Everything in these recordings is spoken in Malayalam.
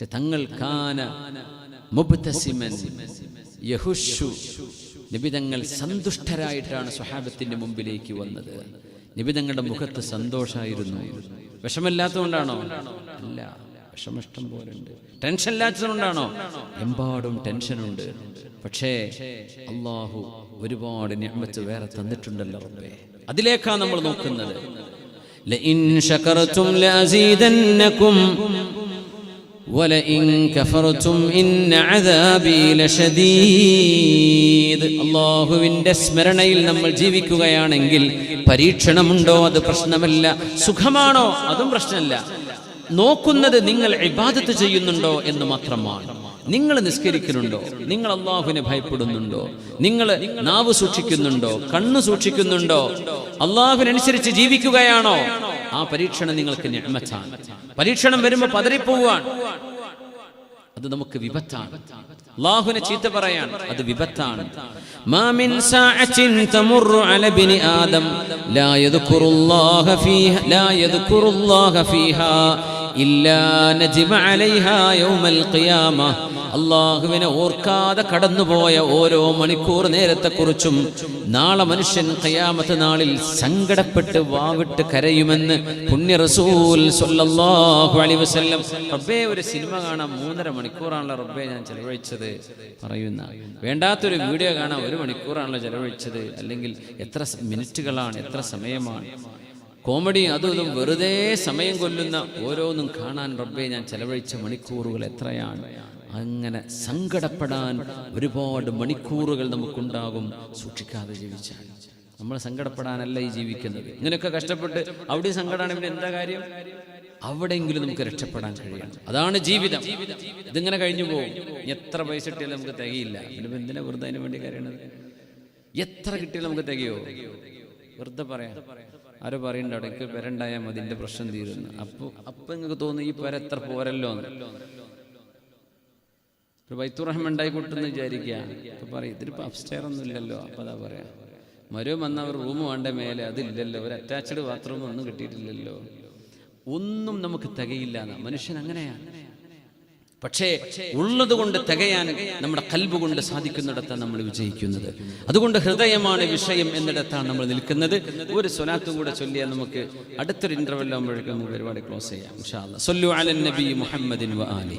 പക്ഷെ തങ്ങൾ കാന മുബ്തസിമൻ യഹുഷു. നിബിതങ്ങൾ സന്തുഷ്ടരായിട്ടാണ് സ്വഹാബത്തിന്റെ മുമ്പിലേക്ക് വന്നത്. നിബിതങ്ങളുടെ മുഖത്ത് സന്തോഷമായിരുന്നു വിഷമല്ലാത്തതുകൊണ്ടാണോ അല്ല വിഷമിഷ്ടം പോലെ ഉണ്ട് ടെൻഷൻ ഇല്ലാത്തതുകൊണ്ടാണോ എമ്പാടും ടെൻഷനുണ്ട്. പക്ഷേ അള്ളാഹു ഒരുപാട് ഞമ്മച്ച് വേറെ തന്നിട്ടുണ്ടല്ലോ റബ്ബേ. അതിലേക്കാണ് നമ്മൾ നോക്കുന്നത്. ലഅസീദന്നകും ولئن كفرتم إن عذابي لشديد അള്ളാഹുവിന്റെ സ്മരണയിൽ നമ്മൾ ജീവിക്കുകയാണെങ്കിൽ പരീക്ഷണമുണ്ടോ അത് പ്രശ്നമല്ല സുഖമാണോ അതും പ്രശ്നമല്ല നോക്കുന്നത് നിങ്ങൾ ഇബാദത്ത് ചെയ്യുന്നുണ്ടോ എന്ന് മാത്രമാണ് നിങ്ങൾ നിസ്കരിക്കുന്നുണ്ടോ നിങ്ങൾ അള്ളാഹുവിനെ ഭയപ്പെടുന്നുണ്ടോ നിങ്ങൾ നാവ് സൂക്ഷിക്കുന്നുണ്ടോ കണ്ണു സൂക്ഷിക്കുന്നുണ്ടോ അള്ളാഹുവിനനുസരിച്ച് ജീവിക്കുകയാണോ ആ പരീക്ഷണം നിങ്ങൾക്ക് ഞമ്മച്ചാണ് പരീക്ഷണം വരുമ്പോൾ പതറിപ്പോവാണ്. അത് നമുക്ക് വിപത്താണ്. അള്ളാഹുവിനെ ചീത്ത പറയാൻ അത് വിപത്താണ്. മാമിൻ സാഅത്തിൻ തമുറു അല ബിനി ആദം. ലാ യദ്കുറുല്ലാഹ ഫീഹ ലാ യദ്കുറുല്ലാഹ ഫീഹാ ഇല്ലാ നജ്മ അലൈഹാ യൗമൽ ഖിയാമ. അള്ളാഹുവിനെ ഓർക്കാതെ കടന്നുപോയ ഓരോ മണിക്കൂർ നേരത്തെക്കുറിച്ചും നാളെ മനുഷ്യൻ കയ്യാമത്ത് നാളിൽ സങ്കടപ്പെട്ട് വാവിട്ട് കരയുമെന്ന് പുണ്യ റസൂൽ വസല്ലം. റബ്ബേ ഒരു സിനിമ കാണാൻ മൂന്നര മണിക്കൂറാണല്ലോ റബ്ബേ ഞാൻ ചെലവഴിച്ചത്. പറയുന്ന വേണ്ടാത്തൊരു വീഡിയോ കാണാൻ ഒരു മണിക്കൂറാണല്ലോ ചെലവഴിച്ചത്. അല്ലെങ്കിൽ എത്ര മിനിറ്റുകളാണ് എത്ര സമയമാണ്. കോമഡി അതും ഇതും വെറുതെ സമയം കൊല്ലുന്ന ഓരോന്നും കാണാൻ റബ്ബെ ഞാൻ ചെലവഴിച്ച മണിക്കൂറുകൾ എത്രയാണ്. അങ്ങനെ സങ്കടപ്പെടാൻ ഒരുപാട് മണിക്കൂറുകൾ നമുക്കുണ്ടാകും സൂക്ഷിക്കാതെ ജീവിച്ചാൽ. നമ്മൾ സങ്കടപ്പെടാനല്ല ഈ ജീവിക്കുന്നത്? ഇങ്ങനെയൊക്കെ കഷ്ടപ്പെട്ട് അവിടെ സങ്കടമാണ് ഇവിടെ എന്താ കാര്യം? അവിടെയെങ്കിലും നമുക്ക് രക്ഷപ്പെടാൻ കഴിയണം. അതാണ് ജീവിതം. ഇതിങ്ങനെ കഴിഞ്ഞു പോകും. എത്ര പൈസ കിട്ടിയാലും നമുക്ക് തികയില്ല. പിന്നെ എന്തിനാ വെറുതെ അതിന് വേണ്ടി കരയണത്? എത്ര കിട്ടിയാലും നമുക്ക് തികയോ? വെറുതെ പറയാം. ആരോ പറയണ്ട അവിടെ എനിക്ക് പെരണ്ടായാൽ മതി പ്രശ്നം തീരുന്നു അപ്പോൾ അപ്പം നിങ്ങൾക്ക് തോന്നുന്നു ഈ പെര എത്ര പോരല്ലോ എന്ന് ഒരു വൈത്തുറഹം ഉണ്ടായി കൂട്ടെന്ന് വിചാരിക്കുക. അപ്പൊ പറയും ഇതിലിപ്പോൾ അപ്സ്റ്റെയർ ഒന്നും ഇല്ലല്ലോ. അപ്പോൾ അതാ പറയാ മരവും വന്ന അവർ റൂം വേണ്ട മേലെ? അതില്ലല്ലോ. ഒരു അറ്റാച്ച്ഡ് ബാത്റൂം ഒന്നും കിട്ടിയിട്ടില്ലല്ലോ. ഒന്നും നമുക്ക് തികയില്ല മനുഷ്യൻ അങ്ങനെയാണ്. പക്ഷേ ഉള്ളത് കൊണ്ട് തികയാൻ നമ്മുടെ കൽബ് കൊണ്ട് സാധിക്കുന്നിടത്താണ് നമ്മൾ വിജയിക്കുന്നത്. അതുകൊണ്ട് ഹൃദയമാണ് വിഷയം എന്നിടത്താണ് നമ്മൾ നിൽക്കുന്നത്. ഒരു സ്വലാത്തും കൂടെ ചൊല്ലിയാൽ നമുക്ക് അടുത്തൊരു ഇന്റർവെല്ലാകുമ്പോഴേക്കും നമുക്ക് പരിപാടി ക്ലോസ് ചെയ്യാം. നബി മുഹമ്മദിൻ വ ആലി.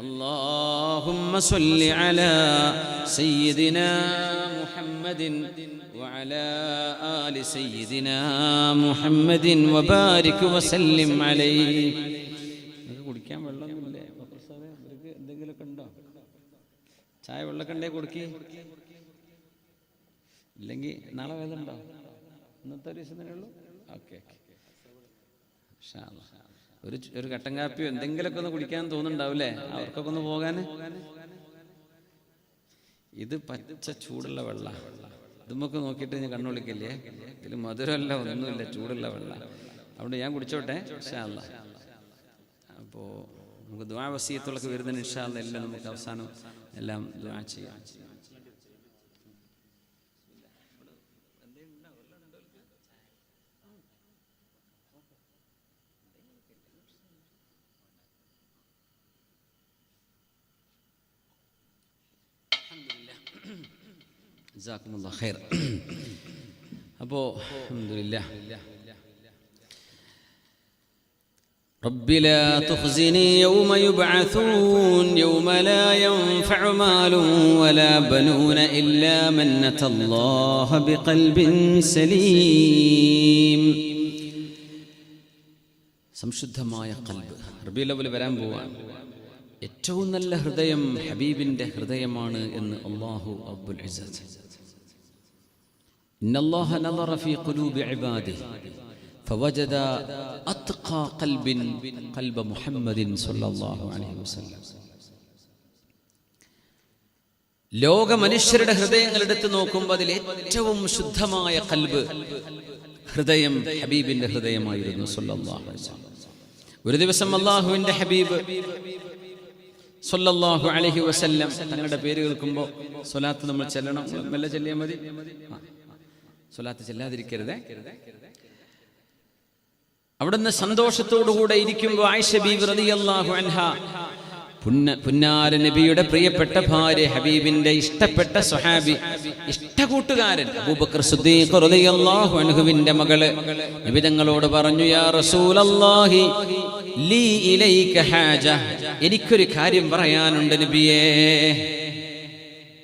اللهم صل على سيدنا محمد وعلى آل سيدنا محمد وبارك وسلم عليه നിങ്ങൾക്ക് കുടിക്കാൻ വെള്ളമൊന്നുമില്ലേ ബക്കർ സാറേ ഇവർക്ക് എന്തെങ്കിലുമൊക്കെ ഉണ്ടോ ചായ വെള്ളമൊക്കെ ഉണ്ടേ കൊടുക്കി ഇല്ലെങ്കിൽ നാളെ വേദന ഉണ്ടോ ഇന്നത്തെ ഒരു ദിവസം തന്നെ ഉള്ളൂ ഓക്കെ ഒരു ഒരു കട്ടൻ കാപ്പിയോ എന്തെങ്കിലുമൊക്കെ ഒന്ന് കുടിക്കാൻ തോന്നുന്നുണ്ടാവില്ലേ? അവർക്കൊക്കെ ഒന്ന് പോകാൻ ഇത് പച്ച ചൂടുള്ള വെള്ള. ഇതുമൊക്കെ നോക്കിയിട്ട് ഞാൻ കണ്ണുളിക്കില്ലേ ഇതിൽ മധുരമല്ല ഒന്നുമില്ല ചൂടുള്ള വെള്ള. അതുകൊണ്ട് ഞാൻ കുടിച്ചോട്ടെ ഇൻഷാല്ലാ അപ്പോൾ നമുക്ക് ദ്വാവസീയത്തുള്ള വരുന്നതിന് ഇൻഷാല്ല എല്ലാം നമുക്ക് അവസാനം എല്ലാം ദ്വാ ചെയ്യാം. ജസാക്കുമുല്ലാ ഖൈർ അപ്പോൾ അൽഹംദുലില്ലാ رب لا تخزني يوم يبعثون يوم لا ينفع مال ولا بنون إلا من أتى الله بقلب سليم സംശുദ്ധമായ കൽബ് റബി ലവൽ വരാൻ പോവാണ് ഏറ്റവും നല്ല ഹൃദയം ഹബീബിന്റെ ഹൃദയമാണ് എന്ന് അള്ളാഹു അബ്ബുൽ ഇസ്സത്ത് إن الله نظر في قلوب عباده فوجد أتقى قلب قلب محمد صلى الله عليه وسلم ലോക മനുഷ്യരുടെ ഹൃദയങ്ങൾ എടുത്തു നോക്കുമ്പോൾ അതിൽ ഏറ്റവും ശുദ്ധമായ കൽബ് ഹൃദയം ഹബീബിന്റെ ഹൃദയമായിരുന്നു സല്ലല്ലാഹു അലൈഹി വസല്ലം. ഒരു ദിവസം അള്ളാഹുവിന്റെ ഹബീബ് സല്ലല്ലാഹു അലൈഹി വസല്ലം തങ്ങളുടെ പേര് കേൾക്കുമ്പോൾ സ്വലാത്ത് നമ്മൾ ചെല്ലണം മെല്ലെ ചെല്ലിയാൽ മതി ആ. സ്വലാത്ത് ചെല്ലാതിരിക്കരുതേ. അവിടുന്ന് സന്തോഷത്തോടുകൂടെ ഇരിക്കുമ്പോൾ ആയിഷ ബി റളിയല്ലാഹു അൻഹ പുന്ന പുന്നാര നബിയുടെ പ്രിയപ്പെട്ട ഭാര്യ ഹബീബിന്റെ ഇഷ്ടപ്പെട്ട സ്വഹാബി ഇഷ്ടകൂട്ടുകാരൻ അബൂബക്കർ സിദ്ദീഖ് റളിയല്ലാഹു അൻഹുവിന്റെ മകൾ. നബി തങ്ങളോട് പറഞ്ഞു യാ റസൂലല്ലാഹി ലീ ഇലൈക ഹാജ. എനിക്കൊരു കാര്യം പറയാനുണ്ട് നബിയേ.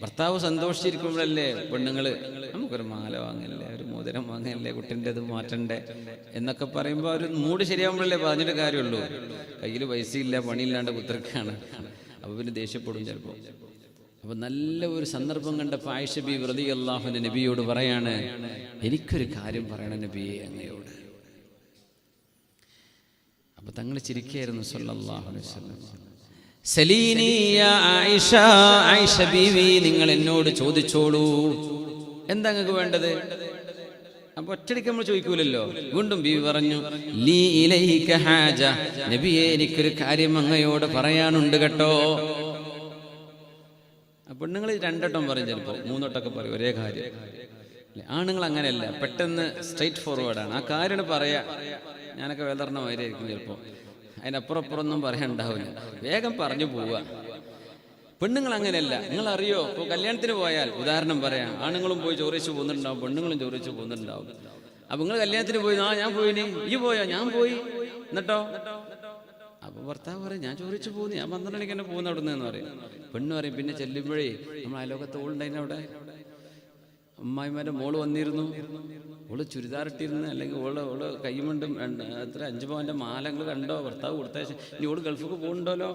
ഭർത്താവ് സന്തോഷിച്ചിരിക്കുമ്പോഴല്ലേ പെണ്ണുങ്ങൾ നമുക്കൊരു മാല വാങ്ങല്ലേ ഒരു മോതിരം വാങ്ങല്ലേ കുട്ടിന്റെ ഇത് മാറ്റണ്ടേ? എന്നൊക്കെ പറയുമ്പോൾ ഒരു മൂഡ് ശരിയാകുമ്പോഴല്ലേ പറഞ്ഞിട്ട് കാര്യമുള്ളൂ. കയ്യിൽ പൈസയില്ല പണിയില്ലാണ്ട് കുത്തിരക്കാണ്. അപ്പൊ പിന്നെ ദേഷ്യപ്പെടും ചിലപ്പോൾ അപ്പൊ നല്ല ഒരു സന്ദർഭം കണ്ടപ്പോൾ ആയിഷ ബി വ്രതി അള്ളാഹുന്റെ നബിയോട് പറയാണ് എനിക്കൊരു കാര്യം പറയണം നബിയെ അങ്ങയോട്. അപ്പൊ തങ്ങൾ ചിരിക്കായിരുന്നു സല്ലല്ലാഹു അലൈഹി വസല്ലം. സലീനി ആയിഷ ആയിഷ ബീവി നിങ്ങൾ എന്നോട് ചോദിച്ചോളൂ. എന്താ നിങ്ങൾക്ക് വേണ്ടത്? അപ്പൊ ഒറ്റടിക്ക് നമ്മൾ ചോദിക്കൂലല്ലോ. വീണ്ടും ബീവി പറഞ്ഞു ലീ ഇലൈക ഹാജ. നബിയെ എനിക്കൊരു കാര്യം അങ്ങയോട് പറയാനുണ്ട് കേട്ടോ. പെണ്ണുങ്ങൾ രണ്ടട്ടം പറയും ചിലപ്പോ മൂന്നോട്ടൊക്കെ പറയും ഒരേ കാര്യം? ആണുങ്ങൾ അങ്ങനെയല്ല പെട്ടെന്ന് സ്ട്രൈറ്റ് ഫോർവേഡാണ് ആ കാര്യം പറയാ. ഞാനൊക്കെ വേദർണമായിരിക്കും ചിലപ്പോൾ അതിനപ്പുറം അപ്പുറമൊന്നും പറയാനുണ്ടാവില്ല വേഗം പറഞ്ഞു പോവുക. പെണ്ണുങ്ങൾ അങ്ങനെയല്ല നിങ്ങൾ അറിയോ ഇപ്പോൾ കല്യാണത്തിന് പോയാൽ ഉദാഹരണം പറയാം ആണുങ്ങളും പോയി ചോറിച്ച് പോകുന്നുണ്ടാവും പെണ്ണുങ്ങളും ചോറിച്ച് പോകുന്നുണ്ടാവും. അപ്പൊ നിങ്ങൾ കല്യാണത്തിന് പോയി ആ ഞാൻ പോയിനി ഈ പോയോ? ഞാൻ പോയി. എന്നിട്ടോ? അപ്പൊ ഭർത്താവ് പറയും ഞാൻ ചോദിച്ചു പോകുന്നു. ഞാൻ പന്ത്രണ്ട് മണിക്ക് തന്നെ പോകുന്ന അവിടെ നിന്ന് പറയും. പെണ്ണ് പറയും പിന്നെ ചെല്ലുമ്പോഴേ നമ്മൾ അയലോകത്ത് ഓളുണ്ടായിരുന്നു അവിടെ? അമ്മായിമാരുടെ മോൾ വന്നിരുന്നു. ഓൾ ചുരിദാറിട്ടിരുന്ന് അല്ലെങ്കിൽ ഓൾ ഓൾ കൈമുണ്ടും അത്ര അഞ്ച് പവന്റെ മാലങ്ങൾ കണ്ടോ? ഭർത്താവ് കൊടുത്തയച്ചു ഇനി ഓൾ ഗൾഫിക്ക് പോകണ്ടല്ലോ.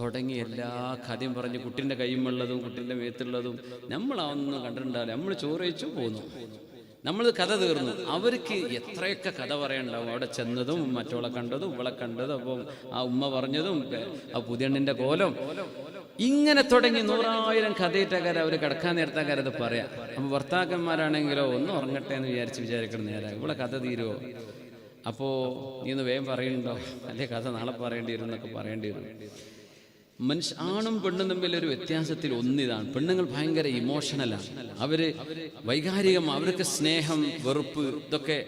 തുടങ്ങി എല്ലാ കഥയും പറഞ്ഞ് കുട്ടിന്റെ കൈമുള്ളതും കുട്ടിന്റെ മേത്തുള്ളതും നമ്മളതൊന്നും കണ്ടിട്ടുണ്ടാവില്ല. നമ്മൾ ചോറയിച്ചു പോന്നു. നമ്മൾ കഥ തീർന്നു. അവർക്ക് എത്രയൊക്കെ കഥ പറയണ്ടാവും അവിടെ ചെന്നതും മറ്റോളെ കണ്ടതും ഇവളെ കണ്ടതും അപ്പം ആ ഉമ്മ പറഞ്ഞതും ആ പുതിയണ്ണിന്റെ കോലം. ഇങ്ങനെ തുടങ്ങി നൂറായിരം കഥയിട്ടക്കാരെ അവർ കിടക്കാൻ നേരത്താക്കാരെ അത് പറയാം. അപ്പൊ ഭർത്താക്കന്മാരാണെങ്കിലോ ഒന്ന് ഉറങ്ങട്ടെ എന്ന് വിചാരിച്ച് വിചാരിക്കണം നേരെ. ഇവിടെ കഥ തീരുമോ അപ്പോ നീ ഒന്ന് വേഗം പറയുന്നുണ്ടോ അല്ലേ കഥ നാളെ പറയേണ്ടി വരും എന്നൊക്കെ പറയേണ്ടി വരും. മനുഷ്യ ആണും പെണ്ണും തമ്മിൽ ഒരു വ്യത്യാസത്തിൽ ഒന്നിതാണ്. പെണ്ണുങ്ങൾ ഭയങ്കര ഇമോഷണലാണ് അവർ വൈകാരികം അവർക്ക് സ്നേഹം വെറുപ്പ് ഇതൊക്കെ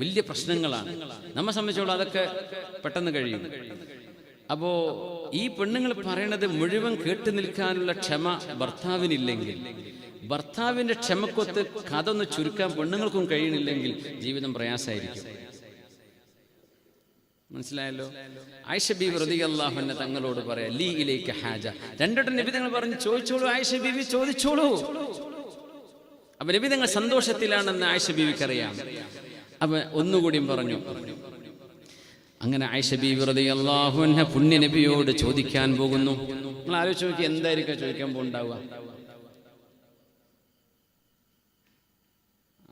വലിയ പ്രശ്നങ്ങളാണ്. നമ്മെ സംബന്ധിച്ചോളം അതൊക്കെ പെട്ടെന്ന് കഴിയും. അപ്പോ ഈ പെണ്ണുങ്ങൾ പറയണത് മുഴുവൻ കേട്ടു നിൽക്കാനുള്ള ക്ഷമ ഭർത്താവിനില്ലെങ്കിൽ ഭർത്താവിന്റെ ക്ഷമക്കൊത്ത് കഥ ഒന്ന് ചുരുക്കാൻ പെണ്ണുങ്ങൾക്കും കഴിയണില്ലെങ്കിൽ ജീവിതം പ്രയാസമായിരിക്കും. മനസ്സിലായല്ലോ? ആയിഷ ബീവി റതി അള്ളാഹുന്നെ തങ്ങളോട് പറയാ ലീ ഇലേക്ക് ഹാജ. രണ്ടോട്ടം നബി തങ്ങൾ പറഞ്ഞു ചോദിച്ചോളൂ ആയിഷ ബീവി ചോദിച്ചോളൂ. അപ്പൊ നബി തങ്ങൾ സന്തോഷത്തിലാണെന്ന് ആയിഷ ബീവിക്ക് അറിയാം അപ്പൊ ഒന്നുകൂടിയും പറഞ്ഞു അങ്ങനെ ആയിഷ അള്ളാഹുന്നെ പുണ്യ നബിയോട് ചോദിക്കാൻ പോകുന്നു. നിങ്ങൾ ആലോചിച്ച് നോക്കി എന്തായിരിക്കും ചോദിക്കാൻ പോകുന്നുണ്ടാവുക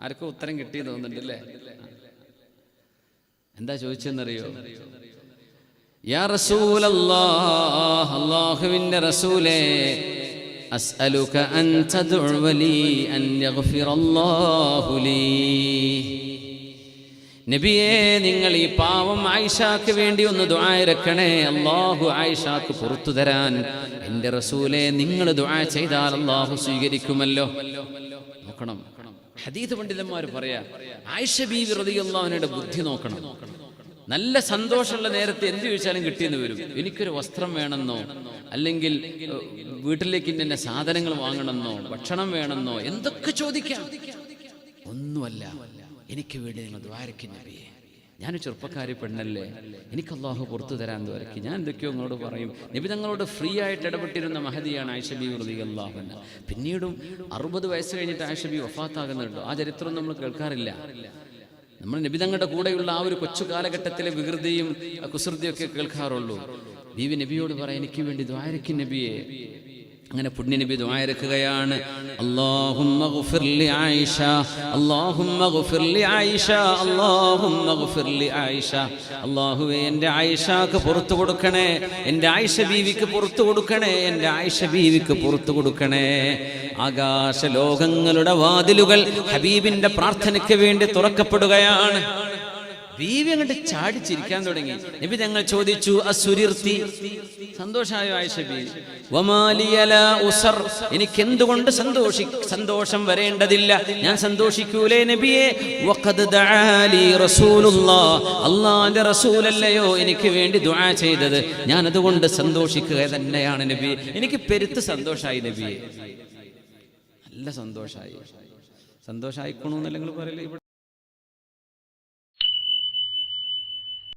ആർക്കും ഉത്തരം കിട്ടിയെന്ന് തോന്നുന്നുണ്ടല്ലേ? എന്താ ചോദിച്ചെന്നറിയോ? യാ അല്ലാഹുവിന്റെ റസൂലേ അസ്അലുക അൻ തദ്ഉ ലി അൻ യഗ്ഫിറല്ലാഹു ലീ. നബിയേ നിങ്ങൾ ഈ പാവം ആയിഷാക്ക് വേണ്ടി ഒന്ന് ദുആയിരക്കണേ അള്ളാഹു ആയിഷാക്ക് പുറത്തു തരാൻ. എന്റെ റസൂലെ നിങ്ങൾ ദുആ ചെയ്താൽ അള്ളാഹു സ്വീകരിക്കുമല്ലോ. നോക്കണം. ഹദീത് പണ്ഡിതന്മാർ പറയാ ആയിഷ ബീവി അൻഹയുടെ ബുദ്ധി നോക്കണം. നല്ല സന്തോഷമുള്ള നേരത്തെ എന്ത് ചോദിച്ചാലും കിട്ടിയെന്ന് വരും. എനിക്കൊരു വസ്ത്രം വേണമെന്നോ അല്ലെങ്കിൽ വീട്ടിലേക്ക് ഇന്ന സാധനങ്ങൾ വാങ്ങണമെന്നോ ഭക്ഷണം വേണമെന്നോ എന്തൊക്കെ ചോദിക്കാം? ഒന്നുമല്ല. എനിക്ക് വേണ്ടി നിങ്ങൾ ദ്വാരക്ക് നബിയെ. ഞാൻ ചെറുപ്പക്കാരി പെണ്ണല്ലേ? എനിക്ക് അള്ളാഹു പുറത്തു തരാൻ ദ്വാരക്ക് ഞാൻ എന്തൊക്കെയോ നിങ്ങളോട് പറയും. നബി തങ്ങളോട് ഫ്രീ ആയിട്ട് ഇടപെട്ടിരുന്ന മഹതിയാണ് ആയിഷബി വൃതി അള്ളാഹുന പിന്നീടും അറുപത് വയസ്സ് കഴിഞ്ഞിട്ട് ആയിഷബി വഫാത്താകുന്നുണ്ട്. ആ ചരിത്രം നമ്മൾ കേൾക്കാറില്ല. നമ്മൾ നബി തങ്ങളുടെ കൂടെയുള്ള ആ ഒരു കൊച്ചു കാലഘട്ടത്തിലെ വികൃതിയും കുസൃതിയൊക്കെ കേൾക്കാറുള്ളൂ. ബീവി നബിയോട് പറയാം എനിക്ക് വേണ്ടി ദ്വാരക്ക് നബിയെ. അങ്ങനെ പുണ്യനബി ദ്വായരക്കുകയാണ് ലി ആയിഷ. ലി ആയിഷ. ലി ആയിഷ. അല്ലാഹുവേ എന്റെ ആയിഷക്ക് പുറത്തു കൊടുക്കണേ. എന്റെ ആയിഷ ബീവിക്ക് പുറത്തു കൊടുക്കണേ. എന്റെ ആയിഷ ബീവിക്ക് പുറത്തു കൊടുക്കണേ. ആകാശ ലോകങ്ങളുടെ വാതിലുകൾ ഹബീബിന്റെ പ്രാർത്ഥനയ്ക്ക് വേണ്ടി തുറക്കപ്പെടുകയാണ്. ബീവി അങ്ങോട്ട് ചാടിച്ചിരിക്കാൻ തുടങ്ങി. നബി ഞങ്ങൾ ചോദിച്ചു അസുരിർത്തി? സന്തോഷായോ ആയിഷ ഉസർ. എനിക്ക് എന്തുകൊണ്ട് സന്തോഷി സന്തോഷം വരേണ്ടതില്ല? ഞാൻ സന്തോഷിക്കൂലേ നബിയെ? അള്ളാന്റെ റസൂലല്ലയോ എനിക്ക് വേണ്ടി ദുആ ചെയ്തത്. ഞാൻ അതുകൊണ്ട് സന്തോഷിക്കുക തന്നെയാണ് നബി. എനിക്ക് പെരുത്ത് സന്തോഷായി നബിയെ. നല്ല സന്തോഷായി. സന്തോഷായിക്കണു എന്നല്ലെങ്കിൽ പറയില്ല